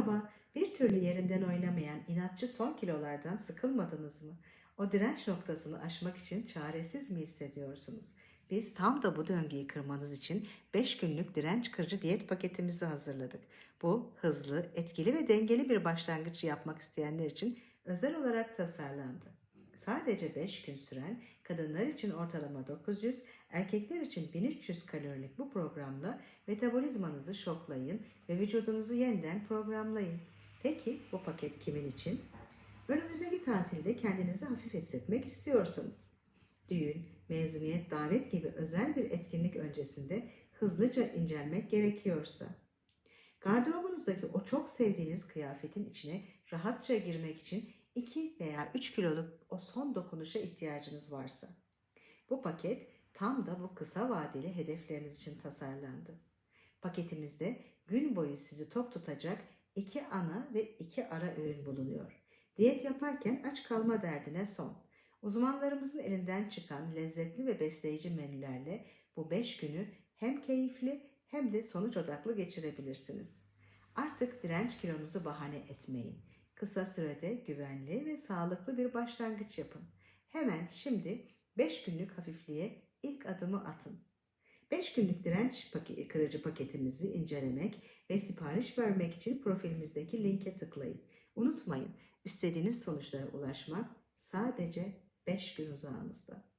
Merhaba, bir türlü yerinden oynamayan inatçı son kilolardan sıkılmadınız mı? O direnç noktasını aşmak için çaresiz mi hissediyorsunuz? Biz tam da bu döngüyü kırmanız için 5 günlük direnç kırıcı diyet paketimizi hazırladık. Bu hızlı, etkili ve dengeli bir başlangıç yapmak isteyenler için özel olarak tasarlandı. Sadece 5 gün süren, kadınlar için ortalama 900, erkekler için 1300 kalorilik bu programla metabolizmanızı şoklayın ve vücudunuzu yeniden programlayın. Peki bu paket kimin için? Önümüzdeki tatilde kendinizi hafif hissetmek istiyorsanız. Düğün, mezuniyet, davet gibi özel bir etkinlik öncesinde hızlıca incelmek gerekiyorsa. Gardırobunuzdaki o çok sevdiğiniz kıyafetin içine rahatça girmek için 2 veya 3 kiloluk o son dokunuşa ihtiyacınız varsa. Bu paket tam da bu kısa vadeli hedefleriniz için tasarlandı. Paketimizde gün boyu sizi tok tutacak iki ana ve iki ara öğün bulunuyor. Diyet yaparken aç kalma derdine son. Uzmanlarımızın elinden çıkan lezzetli ve besleyici menülerle bu 5 günü hem keyifli hem de sonuç odaklı geçirebilirsiniz. Artık direnç kilonuzu bahane etmeyin. Kısa sürede güvenli ve sağlıklı bir başlangıç yapın. Hemen şimdi 5 günlük hafifliğe ilk adımı atın. 5 günlük direnç kırıcı paketimizi incelemek ve sipariş vermek için profilimizdeki linke tıklayın. Unutmayın, istediğiniz sonuçlara ulaşmak sadece 5 gün uzağınızda.